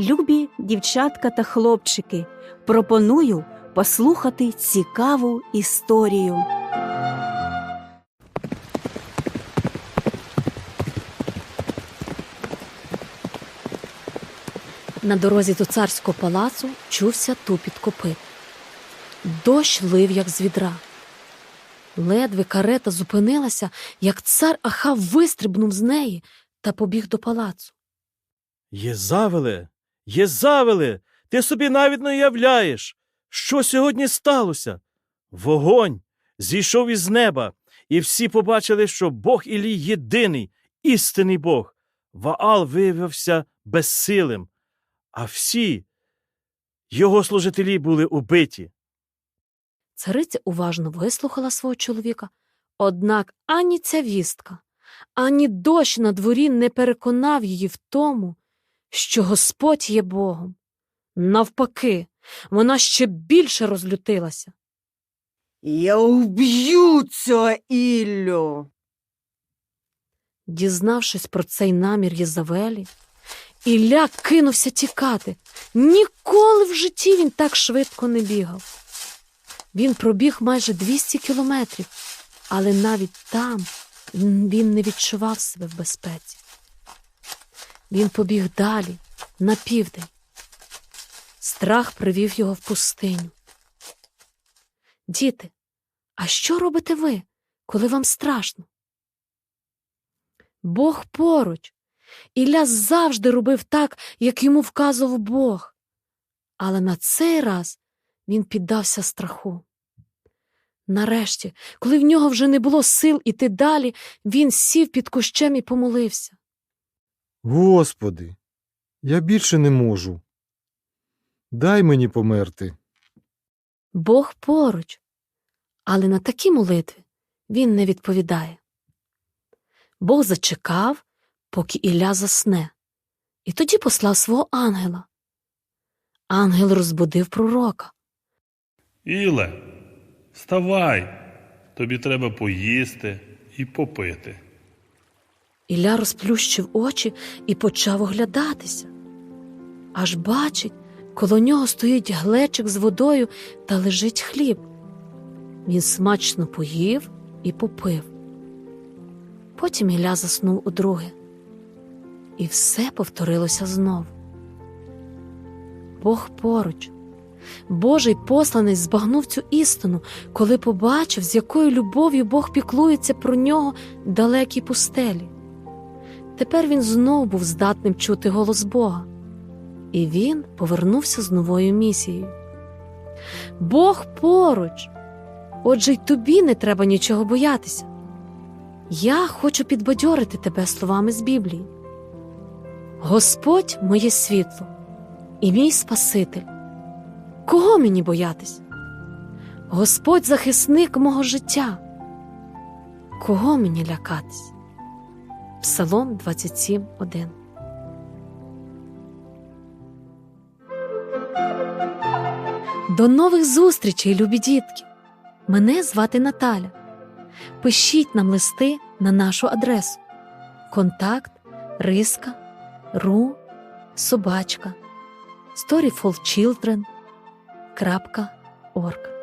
Любі дівчатка та хлопчики, пропоную послухати цікаву історію. На дорозі до царського палацу чувся тупіт копит. Дощ лив, як з відра. Ледве карета зупинилася, як цар Ахав вистрибнув з неї та побіг до палацу. Єзавеле, Єзавеле, ти собі навіть не уявляєш, що сьогодні сталося. Вогонь зійшов із неба, і всі побачили, що Бог Ілій єдиний, істинний Бог. Ваал виявився безсилим, а всі його служителі були убиті. Цариця уважно вислухала свого чоловіка, однак ані ця вістка, ані дощ на дворі не переконав її в тому, що Господь є Богом. Навпаки, вона ще більше розлютилася. Я уб'ю цього Іллю. Дізнавшись про цей намір Єзавелі, Ілля кинувся тікати. Ніколи в житті він так швидко не бігав. Він пробіг майже 200 кілометрів, але навіть там він не відчував себе в безпеці. Він побіг далі, на південь. Страх привів його в пустиню. Діти, а що робите ви, коли вам страшно? Бог поруч. Ілля завжди робив так, як йому вказував Бог. Але на цей раз він піддався страху. Нарешті, коли в нього вже не було сил іти далі, він сів під кущем і помолився. Господи, я більше не можу. Дай мені померти. Бог поруч. Але на такі молитви він не відповідає. Бог зачекав, поки Ілля засне, і тоді послав свого ангела. Ангел розбудив пророка. Іле, вставай, тобі треба поїсти і попити. Ілля розплющив очі і почав оглядатися. Аж бачить, коло нього стоїть глечик з водою та лежить хліб. Він смачно поїв і попив. Потім Ілля заснув удруге. І все повторилося знов. Бог поруч. Божий посланець збагнув цю істину, коли побачив, з якою любов'ю Бог піклується про нього в далекій пустелі. Тепер він знов був здатним чути голос Бога, і він повернувся з новою місією. Бог поруч, отже й тобі не треба нічого боятися. Я хочу підбадьорити тебе словами з Біблії. Господь моє світло і мій Спаситель. Кого мені боятись? Господь захисник мого життя. Кого мені лякатись? Псалом 27.1 До нових зустрічей, любі дітки! Мене звати Наталя. Пишіть нам листи на нашу адресу контакт риска ру собачка storyfulchildren.org